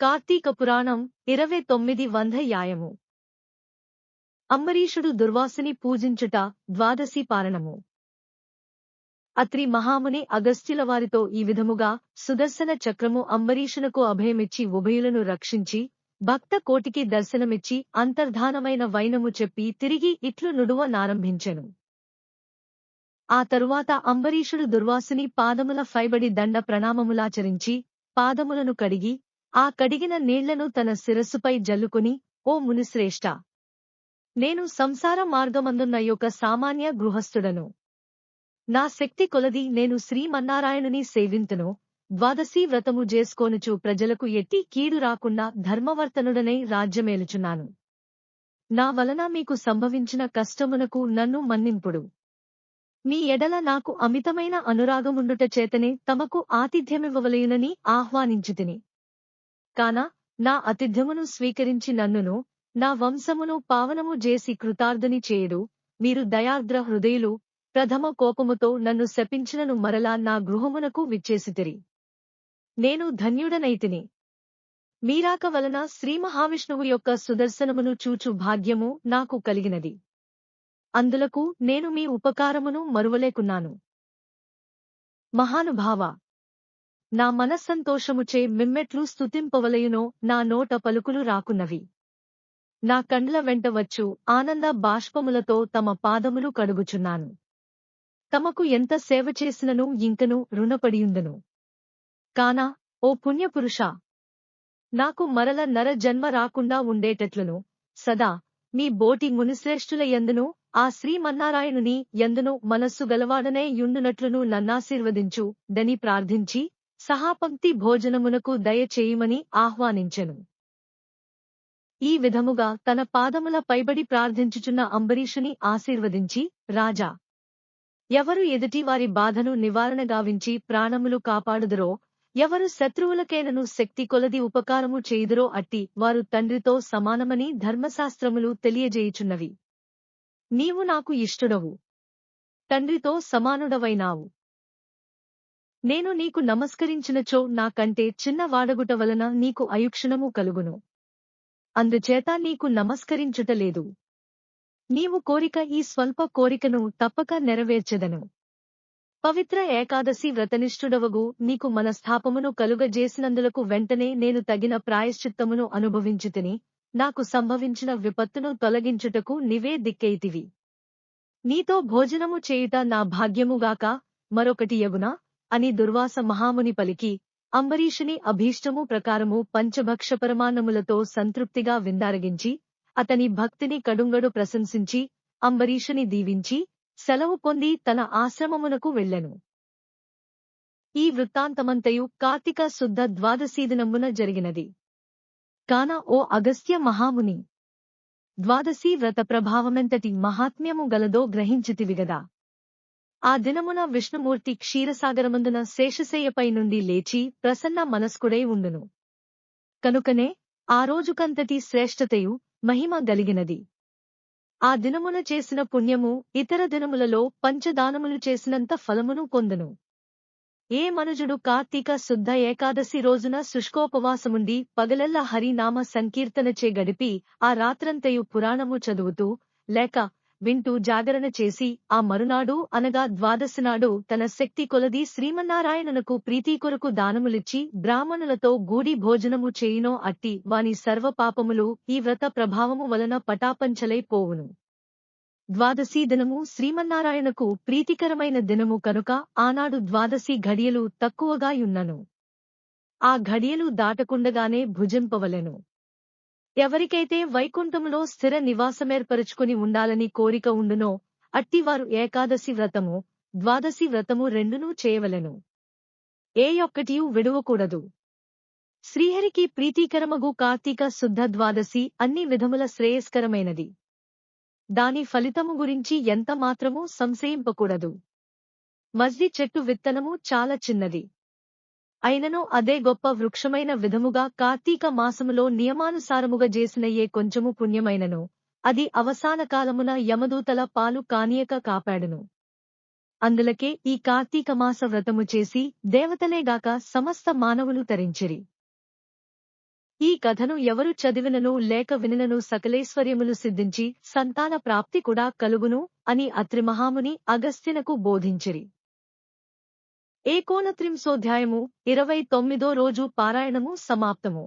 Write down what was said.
కార్తీక పురాణం ఇరవై తొమ్మిది వంద యాయము. అంబరీషుడు దుర్వాసుని పూజించుట ద్వాదశి పారణము. అత్రి మహాముని అగస్త్యుల వారితో ఈ విధముగా సుదర్శన చక్రము అంబరీషునకు అభయమిచ్చి ఉభయులను రక్షించి భక్త కోటికి దర్శనమిచ్చి అంతర్ధానమైన వైనము చెప్పి తిరిగి ఇట్లు నుడువ నారంభించెను. ఆ తరువాత అంబరీషుడు దుర్వాసుని పాదముల ఫైబడి దండ ప్రణామములాచరించి పాదములను కడిగి ఆ కడిగిన నీళ్ళను తన శిరస్సుపై జల్లుకుని ఓ మునిశ్రేష్ట! నేను సంసార మార్గమందున్న యొక్క సామాన్య గృహస్థుడను. నా శక్తి కొలది నేను శ్రీమన్నారాయణుని సేవింతును. ద్వాదశీ వ్రతము చేసుకోనుచు ప్రజలకు ఎట్టి కీడు రాకుండా ధర్మవర్తనుడనై రాజ్యమేలుచున్నాను. నా వలన మీకు సంభవించిన కష్టమునకు నన్ను మన్నింపుడు. మీ ఎడల నాకు అమితమైన అనురాగముండుట చేతనే తమకు ఆతిథ్యమివ్వవలయునని ఆహ్వానించితిని. కాన నా అతిథ్యమును స్వీకరించి నన్నును నా వంశమును పావనము చేసి కృతార్థని చేయుడు. మీరు దయార్ద్ర హృదయులు ప్రథమ కోపముతో నన్ను శపించినను మరలా నా గృహమునకు విచ్చేసితిరి. నేను ధన్యుడనైతిని. మీరాక వలన శ్రీ మహావిష్ణువు యొక్క సుదర్శనమును చూచు భాగ్యము నాకు కలిగినది. అందులకు నేను మీ ఉపకారమును మరువలేకున్నాను. మహానుభావ నా మనస్సంతోషముచే మిమ్మెట్లు స్తుతింపవలయునో నా నోట పలుకులు రాకున్నవి. నా కండ్ల వెంట వచ్చు ఆనంద బాష్పములతో తమ పాదములు కడుగుచున్నాను. తమకు ఎంత సేవ చేసినను ఇంకను రుణపడియుందను. కానా ఓ పుణ్యపురుషా! నాకు మరల నర జన్మ రాకుండా ఉండేటట్లును. సదా మీ బోటి మునిశ్రేష్ఠుల ఎందును ఆ శ్రీమన్నారాయణుని ఎందును మనస్సు గలవాడనే యుండునట్లును నన్నాశీర్వదించు దని ప్రార్థించి సహాపంక్తి భోజనమునకు దయచేయమని ఆహ్వానించెను. ఈ విధముగా తన పాదముల పైబడి ప్రార్థించుచున్న అంబరీషుని ఆశీర్వదించి రాజా ఎవరు ఎదుటి వారి బాధను నివారణ గావించి ప్రాణములు కాపాడుదురో ఎవరు శత్రువులకేనను శక్తి కొలది ఉపకారము చేయుదురో అట్టి వారు తండ్రితో సమానమని ధర్మశాస్త్రములు తెలియజేయుచున్నవి. నీవు నాకు ఇష్టుడవు. తండ్రితో సమానుడవైనావు. నేను నీకు నమస్కరించినచో నాకంటే చిన్న వాడగుట వలన నీకు అయుక్షణము కలుగును. అందుచేత నీకు నమస్కరించుటలేదు నీవు కోరిక ఈ స్వల్ప కోరికను తప్పక నెరవేర్చెదను. పవిత్ర ఏకాదశి వ్రతనిష్ఠుడవగు నీకు మనస్థాపమును కలుగజేసినందులకు వెంటనే నేను తగిన ప్రాయశ్చిత్తమును అనుభవించితిని నాకు సంభవించిన విపత్తును తొలగించుటకు నివే దిక్కైతివి నీతో భోజనము చేయుట నా భాగ్యముగాక మరొకటి యగునా అని దుర్వాస మహాముని పలికి అంబరీషుని అభీష్టము ప్రకారము పంచభక్ష పరమాన్నములతో సంతృప్తిగా విందారగించి అతని భక్తిని కడుంగడు ప్రశంసించి అంబరీషుని దీవించి సెలవు పొంది తన ఆశ్రమమునకు వెళ్ళెను. ఈ వృత్తాంతమంతయు కార్తీక శుద్ధ ద్వాదశీదినమున జరిగినది. కాన ఓ అగస్త్య మహాముని ద్వాదశీ వ్రత ప్రభావమెంతటి మహాత్మ్యము గలదో గ్రహించితివిగదా ఆ దినమున విష్ణుమూర్తి క్షీరసాగరమందున శేషశయ్యపై నుండి లేచి ప్రసన్న మనస్కుడై ఉండును. కనుకనే ఆ రోజుకంతటి శ్రేష్ఠతయు మహిమ గలిగినది. ఆ దినమున చేసిన పుణ్యము ఇతర దినములలో పంచదానములు చేసినంత ఫలమును పొందును. ఏ మనుజుడు కార్తీక శుద్ధ ఏకాదశి రోజున శుష్కోపవాసముండి పగలెల్ల హరినామ సంకీర్తనచే గడిపి ఆ రాత్రంతయు పురాణము చదువుతూ లేక వింటూ జాగరణ చేసి ఆ మరునాడు అనగా ద్వాదశినాడు తన శక్తి కొలది శ్రీమన్నారాయణనకు ప్రీతి కొరకు దానములిచ్చి బ్రాహ్మణులతో గూడి భోజనము చేయినో అట్టి వాని సర్వ పాపములు ఈ వ్రత ప్రభావము వలన పటాపంచలై పోవును. ద్వాదశీ దినము శ్రీమన్నారాయణకు ప్రీతికరమైన దినము కనుక ఆనాడు ద్వాదశి ఘడియలు తక్కువగా యున్నను. ఆ ఘడియలు దాటకుండగానే భుజింపవలెను. ఎవరికైతే వైకుంఠములో స్థిర నివాసమేర్పరుచుకుని ఉండాలని కోరిక ఉండునో అట్టివారు ఏకాదశి వ్రతము ద్వాదశి వ్రతము రెండునూ చేయవలెను. ఏ ఒక్కటియూ విడువకూడదు. శ్రీహరికి ప్రీతికరమగు కార్తీక శుద్ధ ద్వాదశి అన్ని విధముల శ్రేయస్కరమైనది. దాని ఫలితము గురించి ఎంత మాత్రమూ సంశయింపకూడదు. మజ్ది చెట్టు విత్తనము చాలా చిన్నది. అయినను అదే గొప్ప వృక్షమైన విధముగా కార్తీక మాసములో నియమానుసారముగా చేసిన ఏ కొంచెము పుణ్యమైనను. అది అవసాన కాలమున యమదూతల పాలు కానియక కాపాడును. అందులకే ఈ కార్తీక మాస వ్రతము చేసి దేవతలేగాక సమస్త మానవులు తరించిరి. ఈ కథను ఎవరు చదివినను లేక వినినను సకలేశ్వర్యములు సిద్ధించి సంతాన ప్రాప్తి కూడా కలుగును అని అత్రిమహాముని అగస్త్యనకు బోధించిరి. ఏకోనత్రింశోధ్యాయము ఇరవై తొమ్మిదో రోజు పారాయణము సమాప్తము.